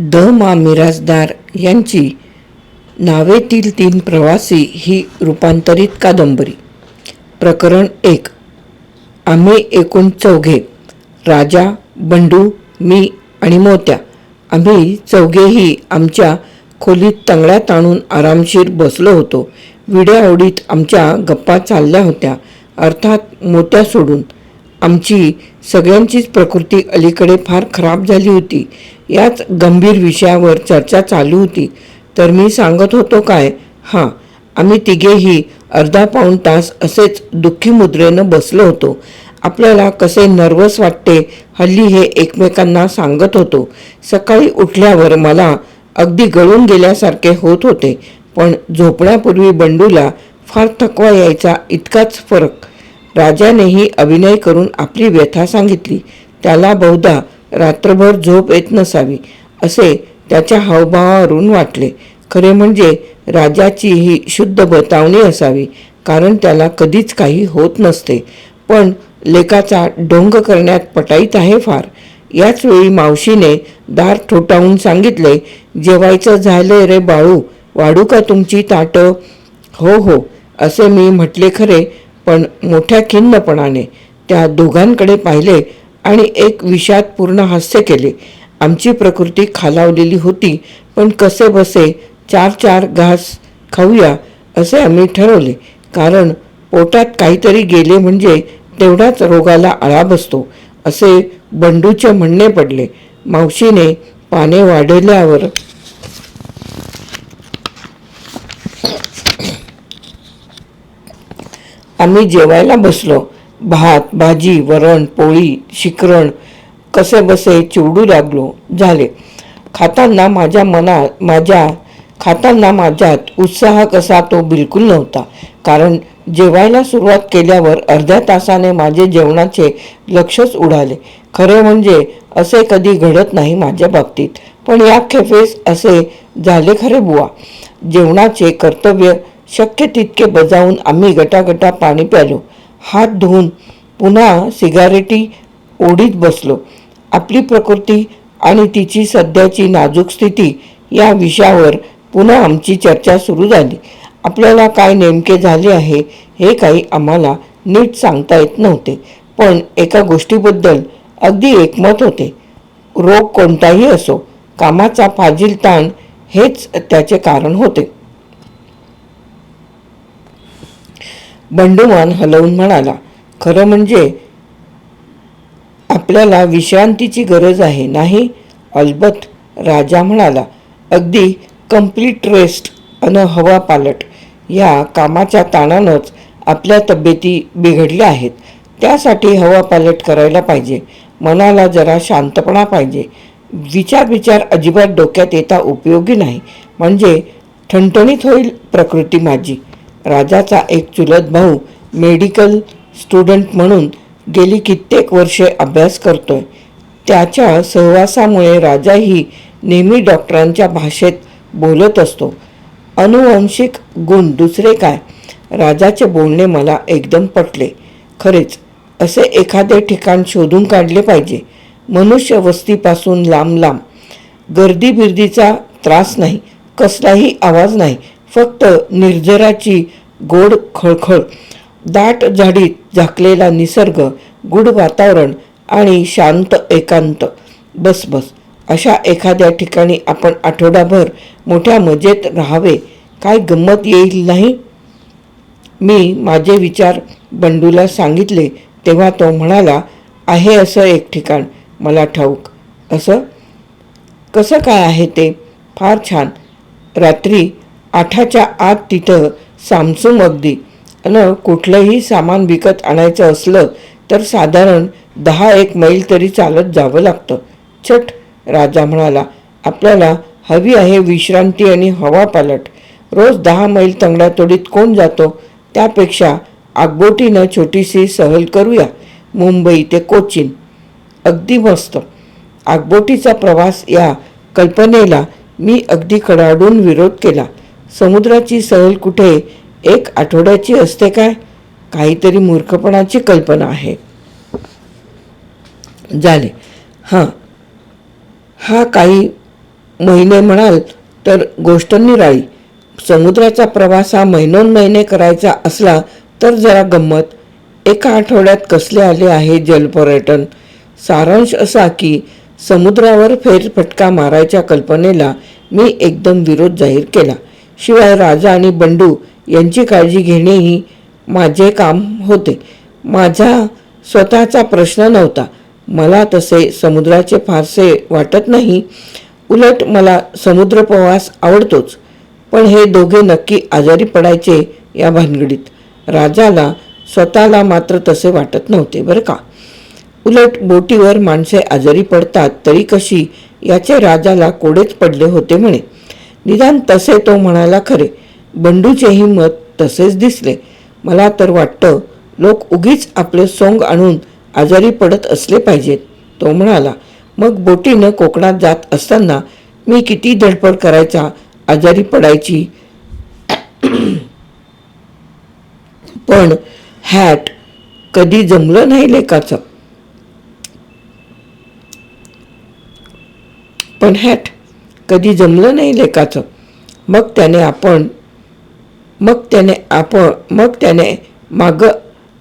The मा मिराजदार यांची नावेतील तीन प्रवासी ही रूपांतरित कादंबरी. प्रकरण एक आम्ही एकूण चौघे राजा बंडू मी आणि मोत्या. आम्ही चौघेही आमच्या खोलीत तंगड्या ताणून आरामशीर बसलो होतो. विड्या आवडीत आमच्या गप्पा चालल्या होत्या. अर्थात मोत्या सोडून आमची सगळ्यांचीच प्रकृती अलीकडे फार खराब झाली होती. याच गंभीर विषयावर चर्चा चालू होती. तर मी सांगत होतो काय? हां आम्ही तिघेही अर्धा पाऊण तास असेच दुःखी मुद्रेनं बसलो होतो. आपल्याला कसे नर्वस वाटते हल्ली हे एकमेकांना सांगत होतो. सकाळी उठल्यावर मला अगदी गळून गेल्यासारखे होत होते पण झोपण्यापूर्वी बंडूला फार थकवा यायचा इतकाच फरक. राजानेही अभिनय करून आपली व्यथा सांगितली. त्याला बहुधा रात्रभर झोप येत नसावी असे त्याच्या हावभावावरून वाटले. खरे म्हणजे राजाची ही शुद्ध बतावणी असावी कारण त्याला कधीच काही होत नसते. पण लेकाचा डोंग करण्यात पटाईत आहे फार. याच वेळी मावशीने दार ठोठावून सांगितले जेवायचं झालंय रे बाळू वाढू का तुमची ताटं? हो हो असे मी म्हटले खरे पण मोठ्या खिन्नपणाने त्या दोघांकडे पाहिले आणि एक विषाद पूर्ण हास्य केले. आमची प्रकृती खालावलेली होती पण कसे बसे चार चार घास खाऊया असे आम्ही ठरवले. कारण पोटात काहीतरी गेले म्हणजे तेवढाच रोगाला आळा बसतो असे बंडूचे म्हणणे पडले. मावशीने पाने वाढवल्यावर आम्ही जेवायला बसलो. भात भाजी वरण पोळी शिकरण कसे बसे चिवडू लागलो झाले. खाताना माझ्या मना माझ्या खाताना माझ्यात उत्साह कसा तो बिलकुल नव्हता. कारण जेवायला सुरुवात केल्यावर अर्ध्या तासाने माझे जेवणाचे लक्षच उडाले. खरे म्हणजे असे कधी घडत नाही माझ्या बाबतीत. पण या खेपेस असे झाले खरे बुवा. जेवणाचे कर्तव्य शक्य तितके बजावून आम्ही गटागटा पाणी प्यालो. हात धुवून पुन्हा सिगारेटी ओढीत बसलो. आपली प्रकृती आणि तिची सध्याची नाजूक स्थिती या विषयावर पुन्हा आमची चर्चा सुरू झाली. आपल्याला काय नेमके झाले आहे हे काही आम्हाला नीट सांगता येत नव्हते पण एका गोष्टीबद्दल अगदी एकमत होते. रोग कोणताही असो कामाचा फाजील ताण हेच त्याचे कारण होते. बंडुमान हलवून म्हणाला खरं म्हणजे आपल्याला विश्रांतीची गरज आहे नाही? अलबत राजा म्हणाला अगदी कंप्लीट रेस्ट अन हवा पालट. या कामाच्या ताणानंच आपल्या तब्येती बिघडल्या आहेत. त्यासाठी हवा पालट करायला पाहिजे. मनाला जरा शांतपणा पाहिजे. विचार विचार अजिबात डोक्यात येता उपयोगी नाही. म्हणजे ठणठणीत होईल प्रकृती माझी. राजाचा एक चुलत भाऊ मेडिकल स्टुडंट म्हणून गेली कित्येक वर्षे अभ्यास करतोय. त्याच्या सहवासामुळे राजाही नेहमी डॉक्टरांच्या भाषेत बोलत असतो. अनुवंशिक गुण दुसरे काय? राजाचे बोलणे मला एकदम पटले. खरेच असे एखादे ठिकाण शोधून काढले पाहिजे. मनुष्य वस्तीपासून लांब लांब. गर्दी बिर्दीचा त्रास नाही कसलाही आवाज नाही. फक्त निर्जराची गोड खळखळ. दाट झाडीत झाकलेला निसर्ग गुढ वातावरण आणि शांत एकांत. बस बस. अशा एखाद्या ठिकाणी आपण आठवडाभर मोठ्या मजेत राहावे काय गंमत येईल नाही? मी माझे विचार बंडूला सांगितले तेव्हा तो म्हणाला आहे असं एक ठिकाण मला ठाऊक. असं? कसं काय आहे ते? फार छान. रात्री आठाच्या आत तिथं सामसूम अगदी. आणि कुठलंही सामान विकत आणायचं असलं तर साधारण दहा एक मैल तरी चालत जावं लागतं. छट राजा म्हणाला आपल्याला हवी आहे विश्रांती आणि हवा पालट. रोज दहा मैल तंगडातोडीत कोण जातो? त्यापेक्षा आगबोटीनं छोटीशी सहल करूया. मुंबई ते कोचीन. अगदी मस्त. आगबोटीचा प्रवास या कल्पनेला मी अगदी कडाडून विरोध केला. समुद्राची सहल कुठे एक आठवड्याची असते काय? काहीतरी मूर्खपणाची कल्पना आहे. झाले हां. हा काही महिने म्हणाल तर गोष्ट निराळी समुद्राचा प्रवास हा महिनोन महिने करायचा असला तर जरा गंमत. एका आठवड्यात कसले आले आहे जलपर्यटन सारांश असा की समुद्रावर फेरफटका मारायच्या कल्पनेला मी एकदम विरोध जाहीर केला. शिवाय राजा आणि बंडू यांची काळजी घेणेही माझे काम होते. माझा स्वतःचा प्रश्न नव्हता. मला तसे समुद्राचे फारसे वाटत नाही. उलट मला समुद्र प्रवास आवडतोच. पण हे दोघे नक्की आजारी पडायचे या भानगडीत. राजाला स्वतःला मात्र तसे वाटत नव्हते बरं का. उलट बोटीवर माणसे आजारी पडतात तरी कशी याचे राजाला कोडेच पडले होते म्हणे. निदान तसे तो म्हणाला खरे. बंडूचेही मत तसेच दिसले. मला तर वाटतं लोक उगीच आपले सोंग आणून आजारी पडत असले पाहिजेत तो म्हणाला. मग बोटीनं कोकणात जात असताना मी किती धडपड करायचा आजारी पडायची? पण हॅट कधी जमलं नाही लेकाचं. पण हॅट कधी जमलं नाही लेकाचं. मग त्याने आपण मग त्याने आपण मग त्याने माग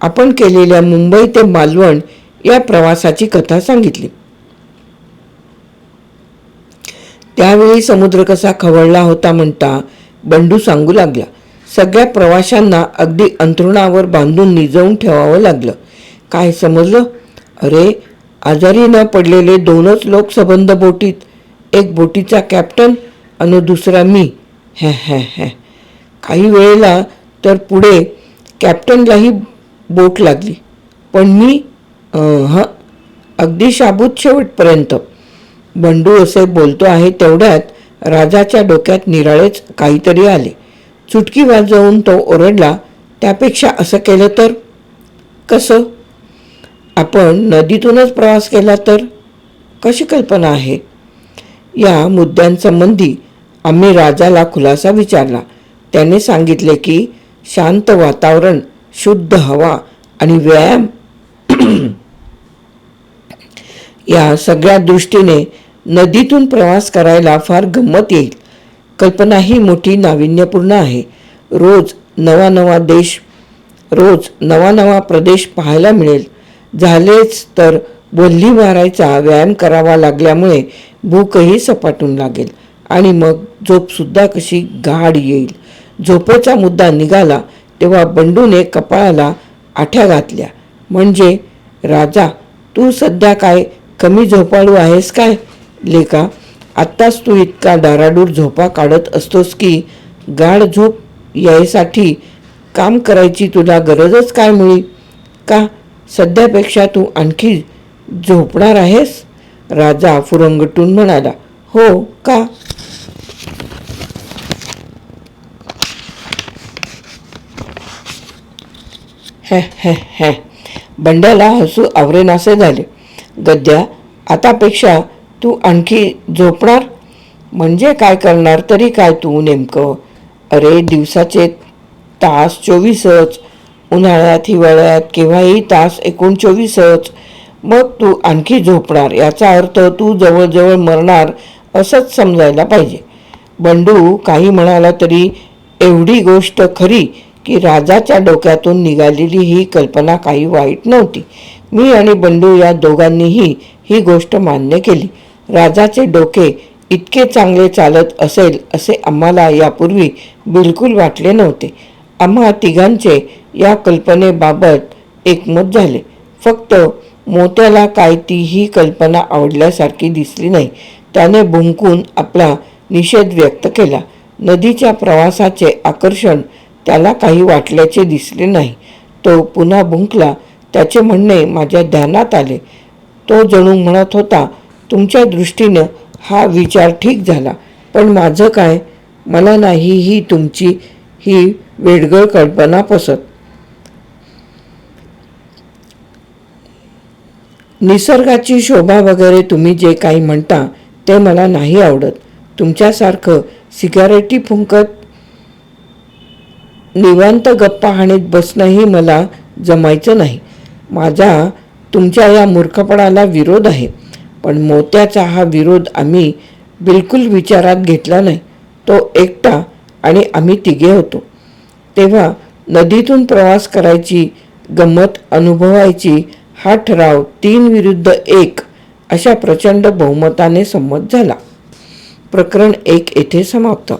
आपण केलेल्या मुंबई ते मालवण या प्रवासाची कथा सांगितली. त्यावेळी समुद्र कसा खवळला होता म्हणता बंडू सांगू लागला. सगळ्या प्रवाशांना अगदी अंथरुणावर बांधून निजवून ठेवावं लागलं. काय समजलं? अरे आजारी न पडलेले दोनच लोक सबंध बोटीत एक बोटीचा कॅप्टन आणि दुसरा मी. हॅ हॅ हॅ. काही वेळेला तर पुढे कॅप्टनलाही बोट लागली. पण मी ह अगदी शाबूत शेवटपर्यंत. बंडू असे बोलतो आहे तेवढ्यात राजाच्या डोक्यात निराळेच काहीतरी आले. चुटकी वाजवून तो ओरडला त्यापेक्षा असं केलं तर? कसं? आपण नदीतूनच प्रवास केला तर? कशी कल्पना आहे? या मुद्द्यांसंबंधी आम्ही राजाला खुलासा विचारला. त्याने सांगितले की शांत वातावरण शुद्ध हवा आणि व्यायाम या सगळ्या दृष्टीने नदीतून प्रवास करायला फार गंमत येईल. कल्पना ही मोठी नाविन्यपूर्ण आहे. रोज नवा नवा देश रोज नवा नवा प्रदेश पाहायला मिळेल. झालेच तर बोल्ली मारायचा व्यायाम करावा लागल्यामुळे भूकही सपाटून लागेल आणि मग झोपसुद्धा कशी गाढ येईल. झोपेचा मुद्दा निघाला तेव्हा बंडूने कपाळाला आठ्या घातल्या. म्हणजे राजा तू सध्या काय कमी झोपाळू आहेस काय? लेका आत्ताच तू इतका डाराडूर झोपा काढत असतोस की गाढ झोप यायसाठी काम करायची तुला गरजच काय मिळी? का सध्यापेक्षा तू आणखी झोपणार आहेस? राजा फुरंगटून म्हणाला हो का? हे हे हे बंड्याला हसू आवरेनासे झाले. गद्या आतापेक्षा तू आणखी झोपणार? म्हणजे काय करणार तरी काय तू नेमकं? अरे दिवसाचे तास चोवीसच उन्हाळ्यात हिवाळ्यात केव्हाही तास एकूण चोवीसच मग तू आणखी झोपणार याचा अर्थ तू जवळजवळ मरणार असंच समजायला पाहिजे. बंडू काही म्हणाला तरी एवढी गोष्ट खरी की राजाच्या डोक्यातून निघालेली ही कल्पना काही वाईट नव्हती. मी आणि बंडू या दोघांनीही ही गोष्ट मान्य केली. राजाचे डोके इतके चांगले चालत असेल असे आम्हाला यापूर्वी बिलकुल वाटले नव्हते. आम्हा तिघांचे या कल्पनेबाबत एकमत झाले. फक्त मोत्याला काय ती ही कल्पना आवडल्यासारखी दिसली नाही. त्याने भुंकून आपला निषेध व्यक्त केला. नदीच्या प्रवासाचे आकर्षण त्याला काही वाटल्याचे दिसले नाही. तो पुन्हा भुंकला त्याचे म्हणणे माझ्या ध्यानात आले. तो जणू म्हणत होता तुमच्या दृष्टीनं हा विचार ठीक झाला. पण माझं काय? मला नाही ही तुमची ही वेडगळ कल्पना पसत निसर्गाची शोभा वगैरे तुम्ही जे काही म्हणता ते मला नाही आवडत. तुमच्यासारखं सिगारेटी फुंकत निवांत गप्पा हाणीत बसणंही मला जमायचं नाही. माझा तुमच्या या मूर्खपणाला विरोध आहे. पण मोत्याचा हा विरोध आम्ही बिलकुल विचारात घेतला नाही. तो एकटा आणि आम्ही तिघे होतो. तेव्हा नदीतून प्रवास करायची गंमत अनुभवायची हा ठराव तीन विरुद्ध एक अशा प्रचंड बहुमताने संमत झाला. प्रकरण एक येथे समाप्त.